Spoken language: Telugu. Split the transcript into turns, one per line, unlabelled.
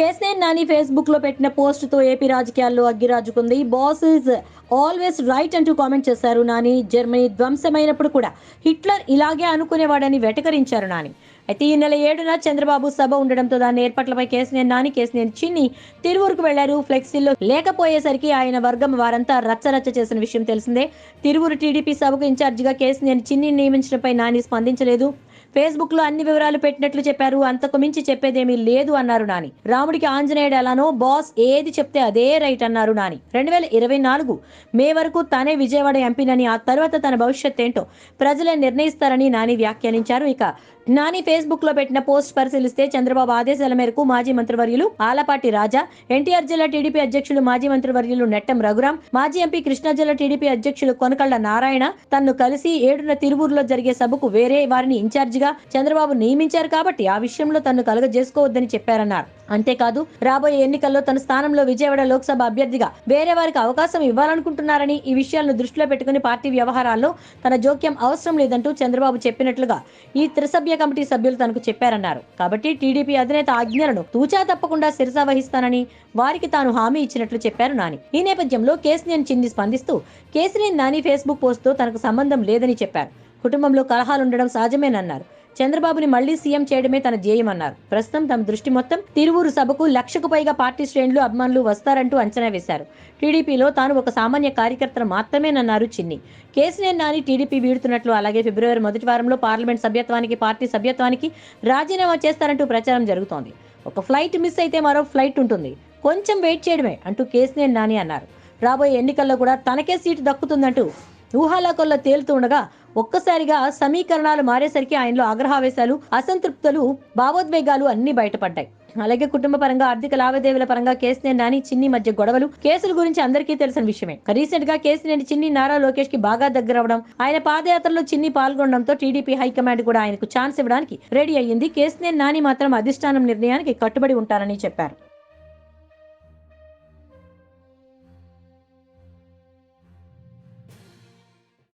కేసీఆర్ నాని ఫేస్బుక్లో పెట్టిన పోస్ట్తో ఏపీ రాజకీయాల్లో అగ్గిరాజుకుంది. బాస్ ఇస్ ఆల్వేస్ రైట్ అంటూ కామెంట్ చేశారు నాని. జర్మనీ ధ్వంసమైనప్పుడు కూడా హిట్లర్ ఇలాగే అనుకునేవాడని వెటకరించారు నాని. అయితే ఈ నెల ఏడున చంద్రబాబు సభ ఉండడంతో దాని ఏర్పాట్లపై కేసీఆర్ నాని కేసీఆర్ చిన్ని తిరువురుకు వెళ్ళారు. ఫ్లెక్సీల్లో లేకపోయేసరికి ఆయన వర్గం వారంతా రచ్చరచ్చ చేసిన విషయం తెలిసిందే. తిరువురు టీడీపీ సభకు ఇన్ఛార్జిగా కేసీఆర్ చిన్ని నియమించడంపై నాని స్పందించలేదు. ఫేస్బుక్లో అన్ని వివరాలు పెట్టినట్లు చెప్పారు. అంతకు మించి చెప్పేదేమీ లేదు అన్నారు నాని. రాముడికి ఆంజనేయుడు ఎలానో బాస్ ఏది చెప్తే అదే రైట్ అన్నారు నాని. రెండు వేల ఇరవై నాలుగు మే వరకు తానే విజయవాడ ఎంపీనని ఆ తర్వాత తన భవిష్యత్ ఏంటో ప్రజలే నిర్ణయిస్తారని నాని వ్యాఖ్యానించారు. ఇక నాని ఫేస్బుక్లో పెట్టిన పోస్ట్ పరిశీలిస్తే చంద్రబాబు ఆదేశాల మేరకు మాజీ మంత్రివర్యులు ఆలపాటి రాజా ఎన్టీఆర్ జిల్లా టీడీపీ అధ్యక్షులు మాజీ మంత్రివర్యులు నెట్టం రఘురాం మాజీ ఎంపీ కృష్ణా జిల్లా టీడీపీ అధ్యక్షులు కొనకళ్ళ నారాయణ తన్ను కలిసి ఏడున తిరువూరులో జరిగే సభకు వేరే వారిని ఇన్ఛార్జిగా చంద్రబాబు నియమించారు కాబట్టి ఆ విషయంలో తను కలగజేసుకోవద్దని చెప్పారన్నారు. అంతేకాదు రాబోయే ఎన్నికల్లో తన స్థానంలో విజయవాడ లోక్సభ అభ్యర్థిగా వేరే వారికి అవకాశం ఇవ్వాలనుకుంటున్నారని ఈ విషయాలను దృష్టిలో పెట్టుకుని పార్టీ వ్యవహారాల్లో తన జోక్యం అవసరం లేదంటూ చంద్రబాబు చెప్పినట్లుగా ఈ త్రిసభ్య కమిటీ సభ్యులు తనకు చెప్పారన్నారు. కాబట్టి టీడీపీ అధినేత ఆజ్ఞలను తూచా తప్పకుండా శిరసా వహిస్తానని వారికి తాను హామీ ఇచ్చినట్లు చెప్పారు నాని. ఈ నేపథ్యంలో కేసీఆర్ చింది స్పందిస్తూ కేసీఆర్ నాని ఫేస్బుక్ పోస్ట్తో తనకు సంబంధం లేదని చెప్పారు. కుటుంబంలో కలహాలు ఉండడం సహజమేనన్నారు. చంద్రబాబుని మళ్ళీ సీఎం చేయడమే తన ధ్యేయమన్నారు. ప్రస్తుతం తమ దృష్టి మొత్తం తిరువూరు సభకు లక్షకు పైగా పార్టీ శ్రేణులు అభిమానులు వస్తారంటూ అంచనా వేశారు. టీడీపీలో తాను ఒక సామాన్య కార్యకర్తను మాత్రమేనన్నారు చిన్ని. కేసీఆర్ నాని టీడీపీ వీడుతున్నట్లు అలాగే ఫిబ్రవరి మొదటి వారంలో పార్లమెంట్ సభ్యత్వానికి పార్టీ సభ్యత్వానికి రాజీనామా చేస్తారంటూ ప్రచారం జరుగుతోంది. ఒక ఫ్లైట్ మిస్ అయితే మరో ఫ్లైట్ ఉంటుంది. కొంచెం వెయిట్ చేయడమే అంటూ కేసీఆర్ నాని అన్నారు. రాబోయే ఎన్నికల్లో కూడా తనకే సీటు దక్కుతుందంటూ ఊహాలోకల్లో తేలుతూ ఉండగా ఒక్కసారిగా సమీకరణాలు మారేసరికి ఆయనలో ఆగ్రహావేశాలు అసంతృప్తులు భావోద్వేగాలు అన్ని బయటపడ్డాయి. అలాగే కుటుంబ పరంగా ఆర్థిక లావాదేవీల పరంగా కేసునే నాని చిన్ని మధ్య గొడవలు కేసుల గురించి అందరికీ తెలిసిన విషయమే. రీసెంట్గా కేసీఆర్ చిన్ని నారా లోకేష్కి బాగా దగ్గరవడం ఆయన పాదయాత్రలో చిన్ని పాల్గొనడంతో టీడీపీ హైకమాండ్ కూడా ఆయనకు ఛాన్స్ ఇవ్వడానికి రెడీ అయ్యింది. కేసీఆర్ నాని మాత్రం అధిష్టానం నిర్ణయానికి కట్టుబడి ఉంటారని చెప్పారు.